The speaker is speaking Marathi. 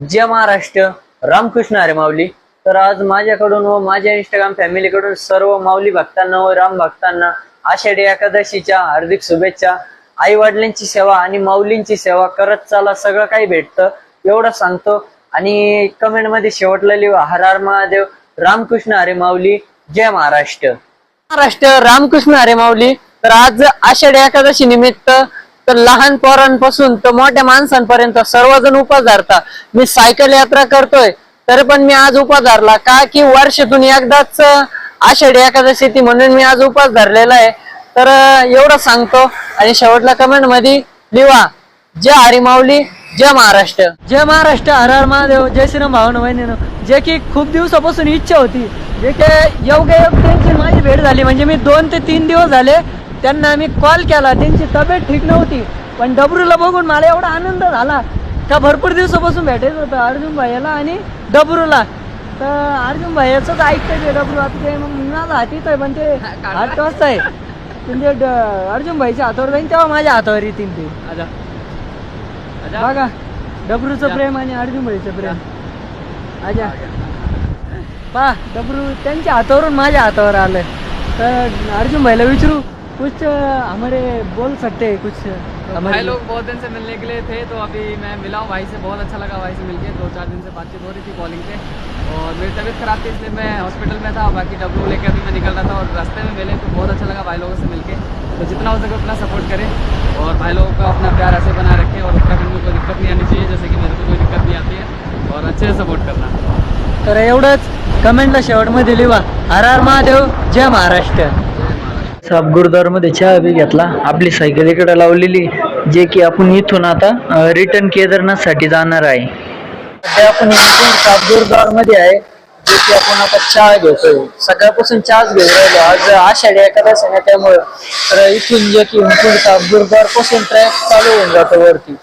जय महाराष्ट्र. रामकृष्ण हरे माऊली. तर आज माझ्याकडून व माझ्या इंस्टाग्राम फॅमिलीकडून सर्व माऊली भक्तांना व राम भक्तांना आषाढी एकादशीच्या हार्दिक शुभेच्छा. आई वडिलांची सेवा आणि माऊलींची सेवा करत चाला सगळं काही भेटतं एवढं सांगतो. आणि कमेंटमध्ये शेवटला लिहा हर हर महादेव. रामकृष्ण हरे माऊली. जय महाराष्ट्र. महाराष्ट्र रामकृष्ण हरे माऊली. तर आज आषाढी एकादशी निमित्त तर लहान पोरांपासून तर मोठ्या माणसांपर्यंत सर्वजण उपास धरता मी सायकल यात्रा करतोय तरी पण मी आज उपास धरला का की वर्षातून एकदाच आषाढी एकादशी ती म्हणून मी आज उपास धरलेला आहे. तर एवढं सांगतो आणि शेवटला कमेंटमध्ये लिवा. जय हरी माऊली जय महाराष्ट्र. जय महाराष्ट्र हर हर महादेव जय श्रीराम भावना बहिणीनं जे की खूप दिवसापासून इच्छा होती. जे की योग्य योग त्यांची माझी भेट झाली. म्हणजे मी दोन ते तीन दिवस झाले त्यांना मी कॉल केला. त्यांची तब्येत ठीक नव्हती. पण डबरूला बघून मला एवढा आनंद झाला का भरपूर दिवसापासून भेटायचं होतं अर्जुन भाईला आणि डबरूला. तर अर्जुन भाईचं तर ऐकतंय डबरू. आता ते मग माझा हातीत आहे पण ते आठ वाजता आहे. म्हणजे अर्जुन भाईच्या हातावर जाईन तेव्हा माझ्या हातावर येतील ते. बघा डबरूचं प्रेम आणि अर्जुन भाईचं प्रेम. आजा. पा डबरू त्यांच्या हातावरून माझ्या हातावर आलं तर अर्जुन भाईला विचारू कुछ हमारे बोल सकते हैं कुछ तो हमारे भाई लोग बहुत दिन से मिलने के लिए थे तो अभी मैं मिला हूँ भाई से बहुत अच्छा लगा भाई से मिलके दो चार दिन से बातचीत हो रही थी कॉलिंग पे। और मेरी तबीयत खराब थी इसलिए मैं हॉस्पिटल में था बाकी डब्लू लेके अभी मैं निकल रहा था और रास्ते में मिले तो बहुत अच्छा लगा भाई लोगों से मिलके। तो जितना हो सके उतना सपोर्ट करें और भाई लोगों का अपना प्यार ऐसे बनाए रखें और उत्तराखंड में कोई दिक्कत नहीं आनी चाहिए जैसे कि मेरे को कोई दिक्कत नहीं आती है। और अच्छे से सपोर्ट करना। तर एवढंच कमेंटला शेवटमध्ये लिहा हर हर महादेव जय महाराष्ट्र. साप गुरुद्वारमध्ये चहा बी घेतला. आपली सायकल इकडे लावलेली जे की आपण इथून आता रिटर्न केदारनाथसाठी जाणार आहे. सध्या आपण इथून साप गुरुद्वारमध्ये आहे जे की आपण आता चहा घेतोय. सकाळपासून चहाच घेऊन राहिलो. आज आषाढी एकादशी आहे त्यामुळं तर इथून जे की इथून साप गुरुद्वारपासून ट्रॅक चालू होऊन जातो वरती.